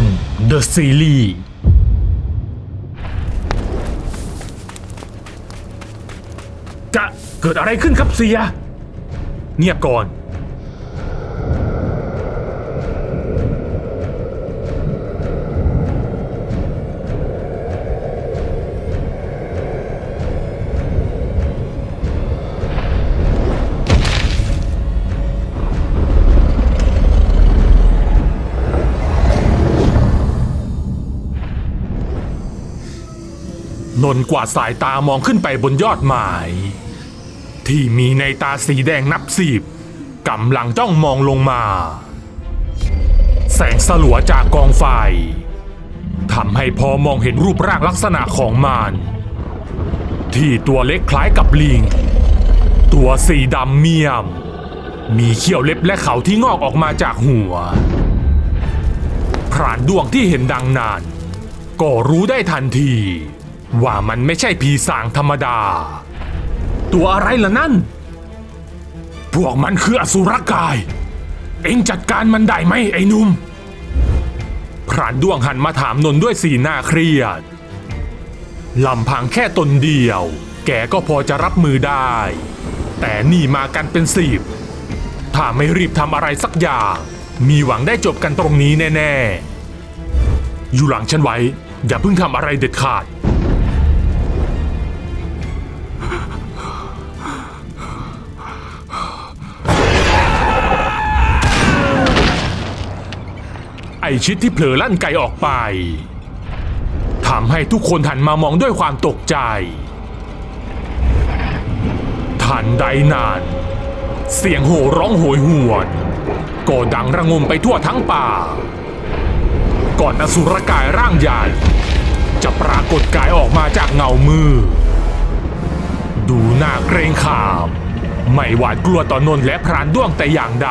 นเดอะซีรีส์จะเกิดอะไรขึ้นครับเสีย เงียบก่อน นนกวาดสายตามองขึ้นไปบนยอดไม้ที่มีในตาสีแดงนับสิบกำลังจ้องมองลงมา แสงสลัวจากกองไฟทำให้พอมองเห็นรูปร่างลักษณะของมัน ที่ตัวเล็กคล้ายกับลิง ตัวสีดำเมียม มีเขี้ยวเล็บและเขาที่งอกออกมาจากหัวพรานดวงที่เห็นดังนั้นก็รู้ได้ทันที ว่ามันไม่ใช่ผีสางธรรมดา ตัวอะไรล่ะนั่น พวกมันคืออสุรกาย เอ็งจัดการมันได้ไหมไอ้นุ่มพรานดวงหันมาถามนนด้วยสีหน้าเครียดลำพังแค่ตนเดียว แกก็พอจะรับมือได้ แต่นี่มากันเป็นสิบถ้าไม่รีบทำอะไรสักอย่าง มีหวังได้จบกันตรงนี้แน่ ๆ อยู่หลังฉันไว้ อย่าเพิ่งทำอะไรเด็ดขาด ไอชิดที่เผลอลั่นไกออกไปทำให้ทุกคนหันมามองด้วยความตกใจ ทันใดนานเสียงโห่ร้องโหยหวนก็ดังระงมไปทั่วทั้งป่า ก่อนอสุรกายร่างใหญ่จะปรากฏกายออกมาจากเงามือ ดูหน่าเกรงขาม ไม่หวาดกลัวต่อนนท์และพรานด้วงแต่อย่างใด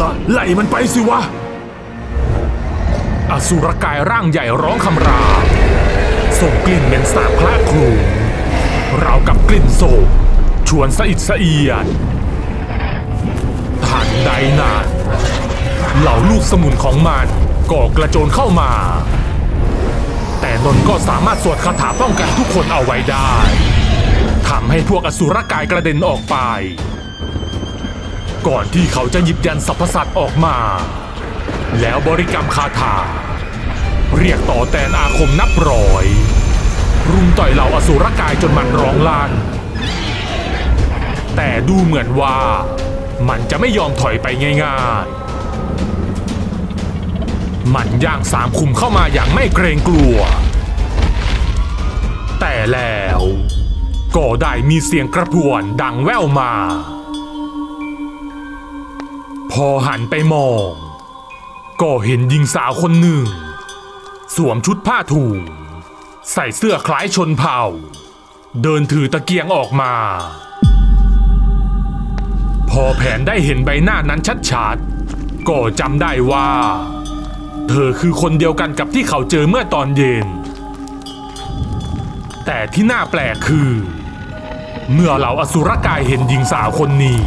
ละไล่มันไปสิวะ อสุรกายร่างใหญ่ร้องคำรามส่งกลิ่นเหม็นสาบคละคลุ้งราวกับกลิ่นโศกชวนสะอิดสะเอียนทันใดนั้นเหล่าลูกสมุนของมันก็กระโจนเข้ามา แต่นนท์ก็สามารถสวดคาถาป้องกันทุกคนเอาไว้ได้ทำให้พวกอสุรกายกระเด็นออกไป ก่อนที่เขาจะหยิบยันสรรพสัตว์ออกมา แล้วบริกรรมคาถา เรียกต่อแตนอาคมนับร้อย รุมต่อยเหล่าอสุรกายจนมันร้องลั่นแต่ดูเหมือนว่ามันจะไม่ยอมถอยไปง่ายๆ มันย่างสามคุมเข้ามาอย่างไม่เกรงกลัว แต่แล้วก็ได้มีเสียงกระพวนดังแว่วมา พอหันไปมอง ก็เห็นหญิงสาวคนหนึ่ง สวมชุดผ้าถุงใส่เสื้อคล้ายชนเผ่า เดินถือตะเกียงออกมา พอแผนได้เห็นใบหน้านั้นชัดๆ ก็จำได้ว่า เธอคือคนเดียวกันกับที่เขาเจอเมื่อตอนเย็น แต่ที่น่าแปลกคือ เมื่อเหล่าอสุรกายเห็นหญิงสาวคนนี้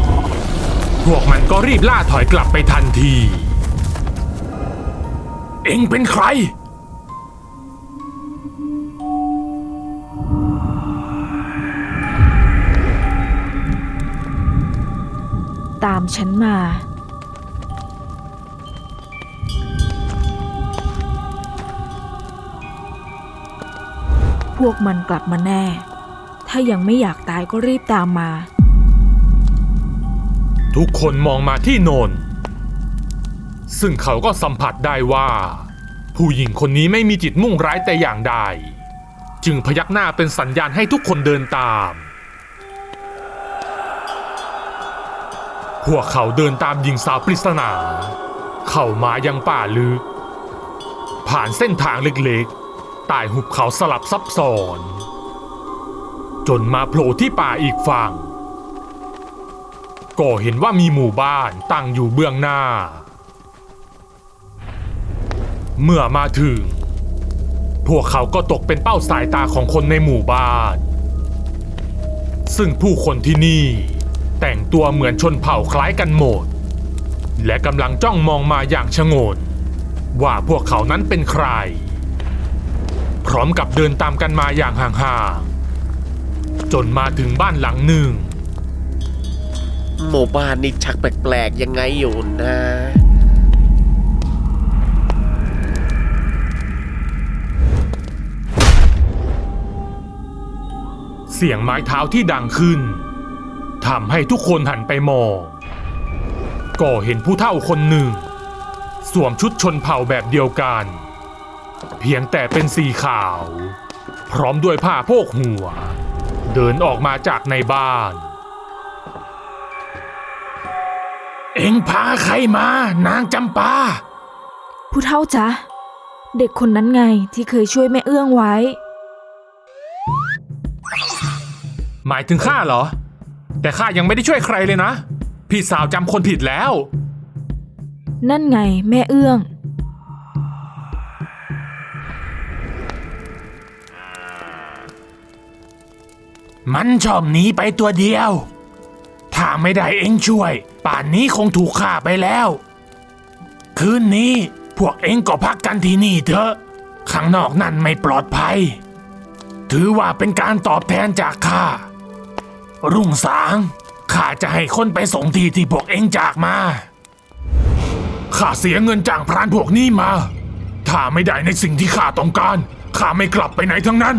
พวกมันก็รีบล่าถอยกลับไปทันที เอ็งเป็นใคร ตามฉันมา พวกมันกลับมาแน่ ถ้ายังไม่อยากตายก็รีบตามมา ทุกคนมองมาที่นนท์ซึ่งเขาก็สัมผัสได้ว่า ผู้หญิงคนนี้ไม่มีจิตมุ่งร้ายแต่อย่างใด จึงพยักหน้าเป็นสัญญาณให้ทุกคนเดินตาม พวกเขาเดินตามหญิงสาวปริศนา เข้ามายังป่าลึก ผ่านเส้นทางเล็กๆใต้หุบเขาสลับซับซ้อน จนมาโผล่ที่ป่าอีกฝั่ง ก็เห็นว่ามีหมู่บ้านตั้งอยู่เบื้องหน้า เมื่อมาถึง พวกเขาก็ตกเป็นเป้าสายตาของคนในหมู่บ้าน ซึ่งผู้คนที่นี่ แต่งตัวเหมือนชนเผ่าคล้ายกันหมด และกำลังจ้องมองมาอย่างชงน ว่าพวกเขานั้นเป็นใคร พร้อมกับเดินตามกันมาอย่างห่างๆจนมาถึงบ้านหลังหนึ่ง หมู่บ้านนี่ชักแปลกๆยังไงอยู่นะเสียงไม้เท้าที่ดังขึ้นทำให้ทุกคนหันไปมอง ก็เห็นผู้เฒ่าคนหนึ่ง สวมชุดชนเผ่าแบบเดียวกัน เพียงแต่เป็นสีขาว พร้อมด้วยผ้าโพกหัว เดินออกมาจากในบ้าน เอ็งพาใครมา นางจำปา ผู้เฒ่าจ๊ะ เด็กคนนั้นไงที่เคยช่วยแม่เอื้องไว้ หมายถึงข้าเหรอ แต่ข้ายังไม่ได้ช่วยใครเลยนะ พี่สาวจำคนผิดแล้ว นั่นไงแม่เอื้อง มันชอบหนีไปตัวเดียว ถ้าไม่ได้เอ็งช่วย ป่านนี้คงถูกฆ่าไปแล้ว คืนนี้พวกเอ็งก็พักกันที่นี่เถอะ ข้างนอกนั่นไม่ปลอดภัย ถือว่าเป็นการตอบแทนจากข้า รุ่งสาง ข้าจะให้คนไปส่งที่ที่พวกเอ็งจากมา ข้าเสียเงินจ้างพรานพวกนี้มา ถ้าไม่ได้ในสิ่งที่ข้าต้องการ ข้าไม่กลับไปไหนทั้งนั้น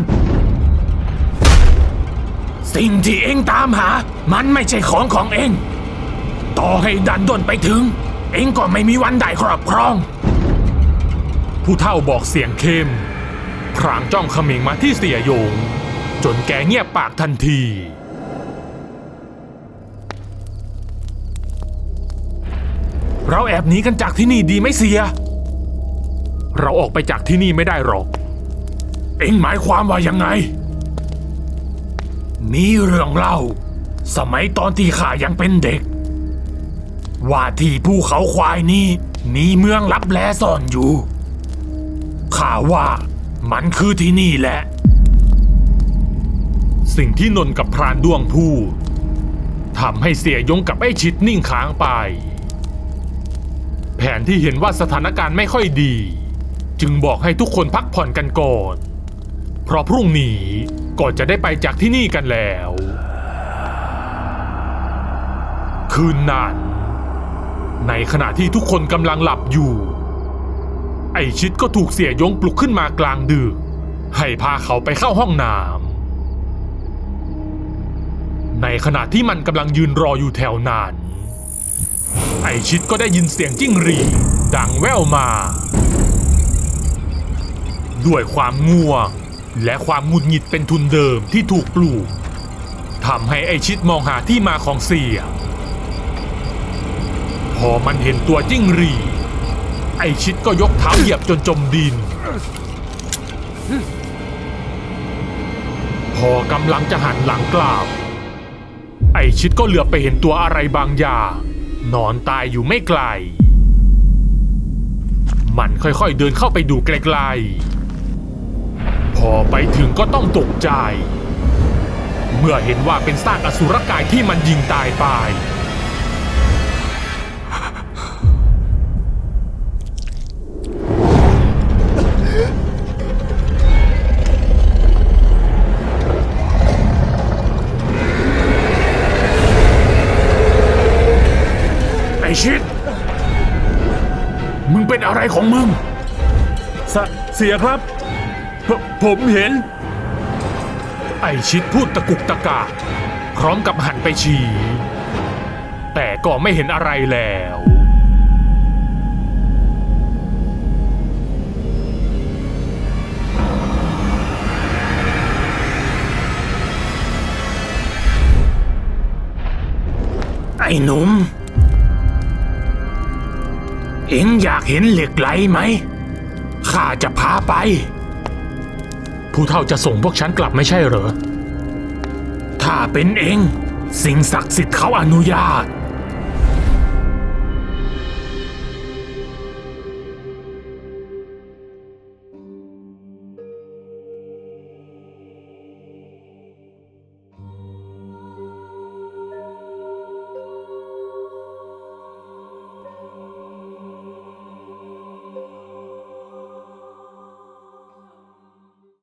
สิ่งที่เอ็งตามหา มันไม่ใช่ของของเอ็งต่อให้ดันด้นไปถึง เอ็งก็ไม่มีวันได้ครอบครอง ผู้เฒ่าบอกเสียงเข้มพรางจ้องเขมิงมาที่เสียโยง จนแกเงียบปากทันทีเราแอบหนีกันจากที่นี่ดีไหมเสีย เราออกไปจากที่นี่ไม่ได้หรอก เอ็งหมายความว่ายังไง มีเรื่องเล่า สมัยตอนที่ข้ายังเป็นเด็ก ว่าที่ภูเขาควายนี้มีเมืองลับแลซ่อนอยู่ ข้าว่ามันคือที่นี่แหละ สิ่งที่นนกับพรานด้วงพูดทำให้เสียยงกับไอ้ชิดนิ่งค้างไป แผนที่เห็นว่าสถานการณ์ไม่ค่อยดี จึงบอกให้ทุกคนพักผ่อนกันก่อน เพราะพรุ่งนี้ ก็จะได้ไปจากที่นี่กันแล้ว คืนนั้นในขณะที่ทุกคนกำลังหลับอยู่ ไอชิดก็ถูกเสียยงปลุกขึ้นมากลางดึกให้พาเขาไปเข้าห้องน้ำในขณะที่มันกำลังยืนรออยู่แถวนั้นไอชิดก็ได้ยินเสียงจิ้งหรีดังแว่วมา ด้วยความง่วง และความหงุดหงิดเป็นทุนเดิมที่ถูกปลูกทำให้ไอชิดมองหาที่มาของเสีย พอมันเห็นตัวจิ้งหรี ไอชิดก็ยกเท้าเหยียบจนจมดิน พอกำลังจะหันหลังกลับไอชิดก็เหลือบไปเห็นตัวอะไรบางอย่างนอนตายอยู่ไม่ไกล มันค่อยๆเดินเข้าไปดูไกลๆ พอไปถึงก็ต้องตกใจ เมื่อเห็นว่าเป็นซากอสุรกายที่มันยิงตายไป ไอชิด มึงเป็นอะไรของมึงสเสียครับ ผมเห็น ไอชิดพูดตะกุกตะกากพร้อมกับหันไปฉี่แต่ก็ไม่เห็นอะไรแล้ว ไอ้หนุ่ม เอ็งอยากเห็นเหล็กไหลไหม ข้าจะพาไป ผู้เฒ่าจะส่งพวกฉันกลับไม่ใช่เหรอ ถ้าเป็นเอง สิ่งศักดิ์สิทธิ์เขาอนุญาต